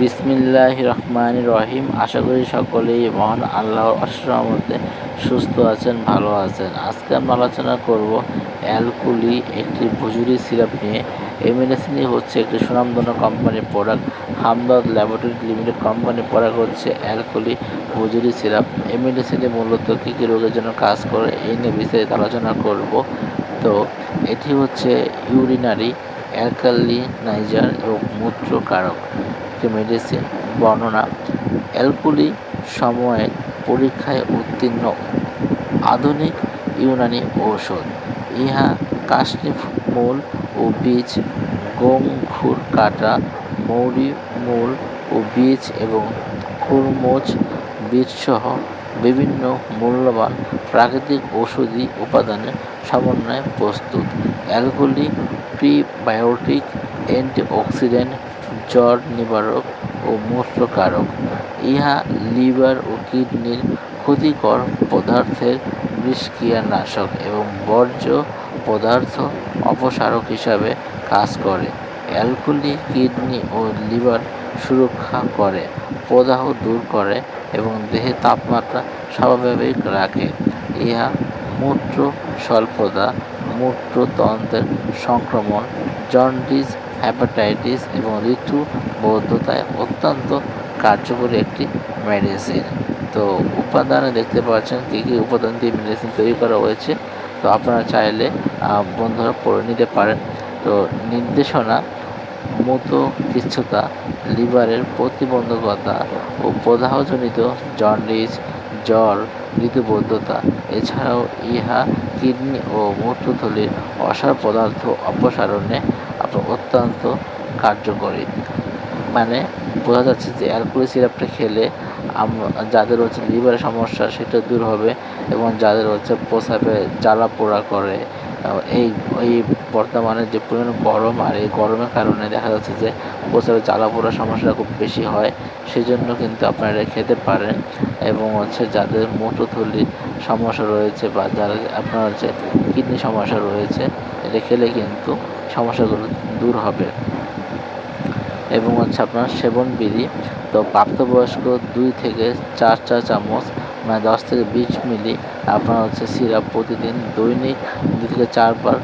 বিসমিল্লাহ রহমান রহিম। আশা করি সকলেই মহান আল্লাহর মধ্যে সুস্থ আছেন, ভালো আছেন। আজকে আমরা আলোচনা করব অ্যালকুলি একটি ভুজুরি সিরাপ নিয়ে। এই হচ্ছে একটি সুনামধন্য কোম্পানির প্রোডাক্ট হামদর্দ ল্যাবরেটরি লিমিটেড কোম্পানির প্রোডাক্ট হচ্ছে অ্যালকুলি ভুজুরি সিরাপ। এই মূলত কী কী রোগের জন্য কাজ করে, এই নিয়ে বিস্তারিত আলোচনা করব। তো, এটি হচ্ছে ইউরিনারি অ্যালকালিনাইজার এবং মূত্রকারক একটি মেডিসিন বর্ণনা, অ্যালকুলি সময়ে পরীক্ষায় উত্তীর্ণ আধুনিক ইউনানি ঔষধ। ইহা কাশনিফ মূল ও বীজ, গঙ্খুর কাটা, মৌরি মূল ও বীজ এবং খুরমোজ বীজসহ বিভিন্ন মূল্যবান প্রাকৃতিক ঔষধি উপাদানের সমন্বয়ে প্রস্তুত। অ্যালকোহলি প্রিবায়োটিক, অ্যান্টিঅক্সিডেন্ট, জ্বর নিবারক ও মূত্রকারক। ইহা লিভার ও কিডনির ক্ষতিকর পদার্থের বিষক্রিয়া নাশক এবং বর্জ্য পদার্থ অপসারক হিসাবে কাজ করে। অ্যালকোহলি কিডনি ও লিভার সুরক্ষা করে, প্রদাহ দূর করে এবং দেহে তাপমাত্রা স্বাভাবিক রাখে। ইহা মূত্র স্বল্পতা মূত্রতন্ত্রের সংক্রমণ, জন্ডিস হ্যাপাটাইটিস এবং ঋতু ঋতুবদ্ধতায় অত্যন্ত কার্যকরী একটি মেডিসিন। তো উপাদানে দেখতে পাচ্ছেন কী কী উপাদান দিয়ে মেডিসিন তৈরি করা হয়েছে। তো আপনারা চাইলে বন্ধুরা পড়ে নিতে পারেন। তো নির্দেশনা মতো কিছুটা লিভারের প্রতিবন্ধকতা ও প্রদাহজনিত জন্ডিস, জ্বর ঋতুবদ্ধতা এছাড়াও ইহা কিডনি ও মূত্রথলির অসার পদার্থ অপসারণে অত্যন্ত কার্যকরী। মানে বোঝা যাচ্ছে যে অ্যালকোহল সিরাপটা খেলে যাদের হচ্ছে লিভারের সমস্যা, সেটা দূর হবে এবং যাদের হচ্ছে প্রস্রাবে জ্বালা পোড়া করে এই এই বর্তমানে যে পরিমাণ গরম আর এই গরমের কারণে দেখা যাচ্ছে যে প্রস্রাবে জ্বালা পোড়ার সমস্যা খুব বেশি হয় সেই জন্য কিন্তু আপনারা খেতে পারেন এবং হচ্ছে যাদের মোটরথলির সমস্যা রয়েছে বা যারা আপনার হচ্ছে কিডনি সমস্যা রয়েছে, এটা খেলে কিন্তু সমস্যাগুলো দূর হবে। এবং হচ্ছে আপনার সেবন বিধি তো প্রাপ্তবয়স্ক দুই থেকে চার চা চামচ মানে দশ থেকে বিশ মিলি আপনার হচ্ছে সিরাপ প্রতিদিন দৈনিক দুই থেকে চারবার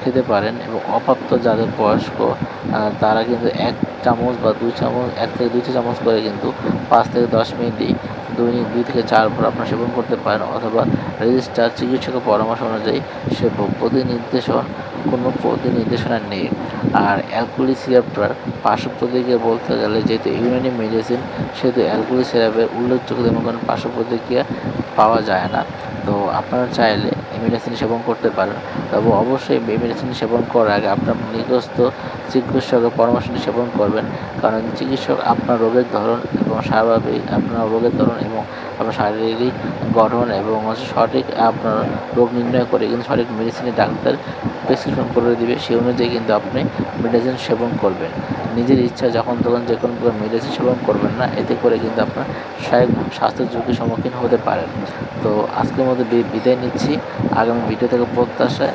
খেতে পারেন এবং অপ্রাপ্ত যাদের বয়স্ক তারা কিন্তু এক চামচ বা দুই চামচ, এক থেকে দুই চামচ করে কিন্তু পাঁচ থেকে দশ মিনিটই দৈনিক দুই থেকে চার চারবার আপনার সেবন করতে পারেন অথবা রেজিস্টার চিকিৎসকের পরামর্শ অনুযায়ী সে প্রতি নির্দেশন কোনো প্রতি নির্দেশনা নেই। আর অ্যালকোহলি সিরাপটার পার্শ্ব প্রতিক্রিয়া বলতে গেলে যেহেতু ইউনানি মেডিসিন, সেহেতু অ্যালকোহলি সিরাপের উল্লেখযোগ্য তেমন কোনো পার্শ্ব প্রতিক্রিয়া পাওয়া যায় না। তো আপনারা চাইলে এই মেডিসিন সেবন করতে পারেন। তবে অবশ্যই মেডিসিন সেবন করার আগে আপনার নিকস্ত চিকিৎসকের পরামর্শ নিয়ে সেবন করবেন। কারণ চিকিৎসক আপনার রোগের ধরন এবং স্বাভাবিক আপনার রোগের ধরন এবং আপনার শারীরিক গঠন এবং সঠিক আপনার রোগ নির্ণয় করে কিন্তু সঠিক মেডিসিনের ডাক্তার প্রেসক্রিপশন করে দেবে। সেই অনুযায়ী কিন্তু আপনি মেডিসিন সেবন করবেন। নিজের ইচ্ছা যখন তখন যে কোনো মেডিসিন সেবন করবেন না, এতে করে কিন্তু আপনার শারীরিক স্বাস্থ্য ঝুঁকির সম্মুখীন হতে পারেন। তো আজকের মধ্যে বিদায় নিচ্ছি। আগামী ভিডিও থেকে প্রত্যাশায়